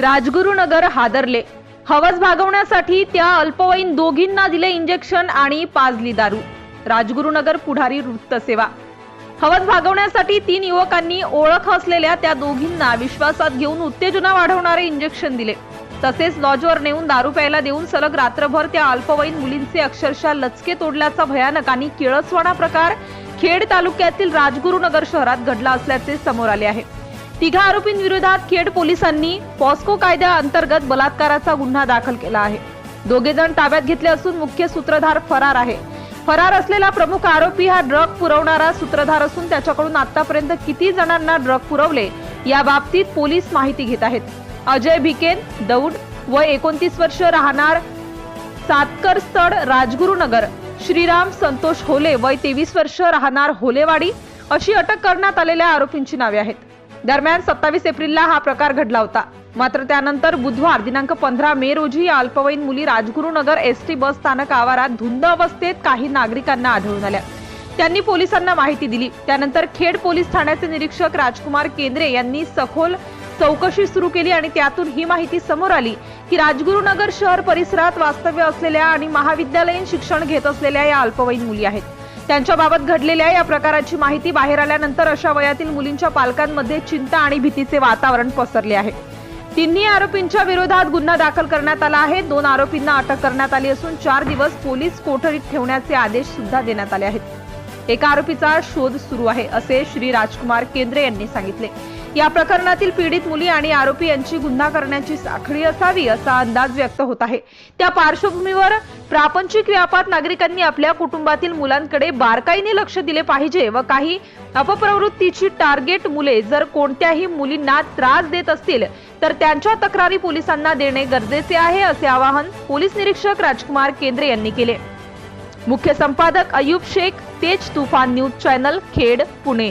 राजगुरुनगर हादरले. हवस भागवण्यासाठी त्या अल्पवयीन दोघींना दिले इंजेक्शन आणि पाजली दारू. राजगुरुनगर पुढारी वृत्तसेवा हवस भागवण्यासाठी तीन युवकांनी ओळख असलेल्या त्या दोघींना विश्वासात घेऊन उत्तेजना वाढवणारे इंजेक्शन दिले. तसेच लॉजवर नेऊन दारू प्यायला देऊन सलग रात्रभर त्या अल्पवयीन मुलींचे अक्षरशः लचके तोडल्याचा भयानक आणि किळसवाणा प्रकार खेड तालुक्यातील राजगुरुनगर शहरात घडला असल्याचे समोर आले आहे. तिघा आरोपींविरोधात खेड पोलिसांनी पॉस्को कायद्याअंतर्गत बलात्काराचा गुन्हा दाखल केला आहे. दोघे जण ताब्यात घेतले असून मुख्य सूत्रधार फरार आहे. फरार असलेला प्रमुख आरोपी हा ड्रग पुरवणारा सूत्रधार असून त्याच्याकडून आतापर्यंत किती जणांना ड्रग पुरवले या बाबतीत पोलीस माहिती घेत आहेत. अजय भिकेन दौड व एकोणतीस वर्ष राहणार सातकर स्थळ राजगुरुनगर श्रीराम संतोष होले वय तेवीस वर्ष राहणार होलेवाडी अशी अटक करण्यात आलेल्या आरोपींची नावे आहेत. दरम्यान सत्तावीस एप्रिलला हा प्रकार घडला होता. मात्र त्यानंतर बुधवार दिनांक पंधरा मे रोजी या अल्पवयीन मुली राजगुरुनगर एस टी बस स्थानक आवारात धुंद अवस्थेत काही नागरिकांना आढळून आल्या. त्यांनी पोलिसांना माहिती दिली. त्यानंतर खेड पोलीस ठाण्याचे निरीक्षक राजकुमार केंद्रे यांनी सखोल चौकशी सुरू केली आणि त्यातून ही माहिती समोर आली की राजगुरुनगर शहर परिसरात वास्तव्य असलेल्या आणि महाविद्यालयीन शिक्षण घेत असलेल्या या अल्पवयीन मुली आहेत. त्यांच्याबाबत घडलेल्या या प्रकाराची माहिती बाहेर आल्यानंतर अशा वयातील मुलींच्या पालकांमध्ये चिंता आणि भीतीचे वातावरण पसरले आहे. तिन्ही आरोपींच्या विरोधात गुन्हा दाखल करण्यात आला आहे. दोन आरोपींना अटक करण्यात आली असून चार दिवस पोलीस कोठडीत ठेवण्याचे आदेश सुद्धा देण्यात आले आहेत. एका आरोपीचा शोध सुरू आहे असे श्री राजकुमार केंद्रे यांनी सांगितले. या प्रकरणातील पीडित मुली आणि आरोपी यांची गुन्हा करण्याची साखळी असावी असा अंदाज व्यक्त होत आहे. त्या पार्श्वभूमीवर प्रापंचिक व्यापात नागरिकांनी आपल्या कुटुंबातील मुलांकडे बारकाईने लक्ष दिले पाहिजे व काही अपप्रवृत्तीची टार्गेट मुले जर कोणत्याही मुलींना त्रास देत असतील तर त्यांच्या तक्रारी पोलिसांना देणे गरजेचे आहे असे आवाहन पोलीस निरीक्षक राजकुमार केंद्रे यांनी केले. मुख्य संपादक Ayub Shaikh Tej Tufan news channel Khed Pune.